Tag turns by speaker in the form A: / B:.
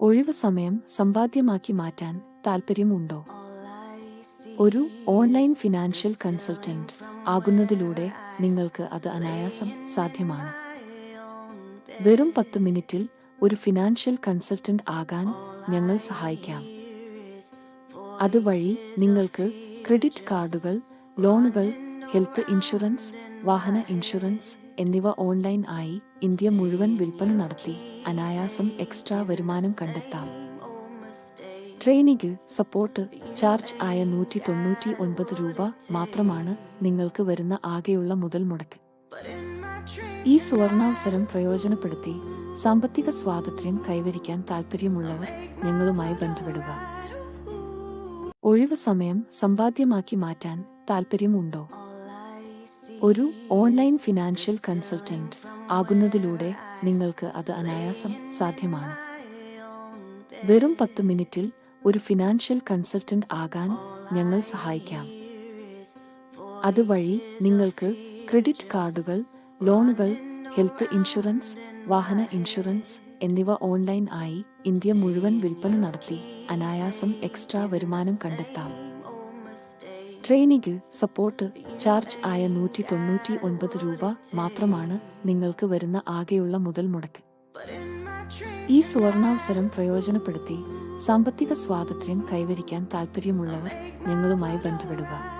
A: ഒഴിവ് സമയം സമ്പാദ്യമാക്കി മാറ്റാൻ താൽപ്പര്യമുണ്ടോ? ഒരു ഓൺലൈൻ ഫിനാൻഷ്യൽ കൺസൾട്ടന്റ് ആകുന്നതിലൂടെ നിങ്ങൾക്ക് അത് അനായാസം സാധ്യമാണ്. വെറും പത്ത് മിനിറ്റിൽ ഒരു ഫിനാൻഷ്യൽ കൺസൾട്ടന്റ് ആകാൻ ഞങ്ങൾ സഹായിക്കാം. അതുവഴി നിങ്ങൾക്ക് ക്രെഡിറ്റ് കാർഡുകൾ ലോണുകൾ ഹെൽത്ത് ഇൻഷുറൻസ് വാഹന ഇൻഷുറൻസ് എന്നിവ ഓൺലൈൻ ആയി ഇന്ത്യ മുഴുവൻ വിൽപ്പന നടത്തി അനായാസം എക്സ്ട്രാ വരുമാനം കണ്ടെത്താം. ട്രെയിനിങ് സപ്പോർട്ട് ചാർജ് ആയ നൂറ്റി തൊണ്ണൂറ്റി ഒൻപത് രൂപ മാത്രമാണ് നിങ്ങൾക്ക് വരുന്ന ആകെയുള്ള മുതൽ മുടക്ക്. ഈ സുവർണാവസരം പ്രയോജനപ്പെടുത്തി സാമ്പത്തിക സ്വാതന്ത്ര്യം കൈവരിക്കാൻ താൽപ്പര്യമുള്ളവർ ഞങ്ങളുമായി ബന്ധപ്പെടുക. ഒഴിവ് സമയം സമ്പാദ്യമാക്കി മാറ്റാൻ താൽപ്പര്യമുണ്ടോ? ഒരു ഓൺലൈൻ ഫിനാൻഷ്യൽ കൺസൾട്ടന്റ് ആകുന്നതിലൂടെ നിങ്ങൾക്ക് അത് അനായാസം സാധ്യമാണ്. വെറും പത്ത് മിനിറ്റിൽ ഒരു ഫിനാൻഷ്യൽ കൺസൾട്ടന്റ് ആകാൻ ഞങ്ങൾ സഹായിക്കാം. അതുവഴി നിങ്ങൾക്ക് ക്രെഡിറ്റ് കാർഡുകൾ ലോണുകൾ ഹെൽത്ത് ഇൻഷുറൻസ് വാഹന ഇൻഷുറൻസ് എന്നിവ ഓൺലൈൻ ആയി ഇന്ത്യ മുഴുവൻ വിൽപ്പന നടത്തി അനായാസം എക്സ്ട്രാ വരുമാനം കണ്ടെത്താം. ട്രെയിനിങ് സപ്പോർട്ട് ചാർജ് ആയ നൂറ്റി തൊണ്ണൂറ്റി ഒൻപത് രൂപ മാത്രമാണ് നിങ്ങൾക്ക് വരുന്ന ആകെയുള്ള മുതൽ മുടക്ക്. ഈ സുവർണാവസരം പ്രയോജനപ്പെടുത്തി സാമ്പത്തിക സ്വാതന്ത്ര്യം കൈവരിക്കാൻ താൽപ്പര്യമുള്ളവർ ഞങ്ങളുമായി ബന്ധപ്പെടുക.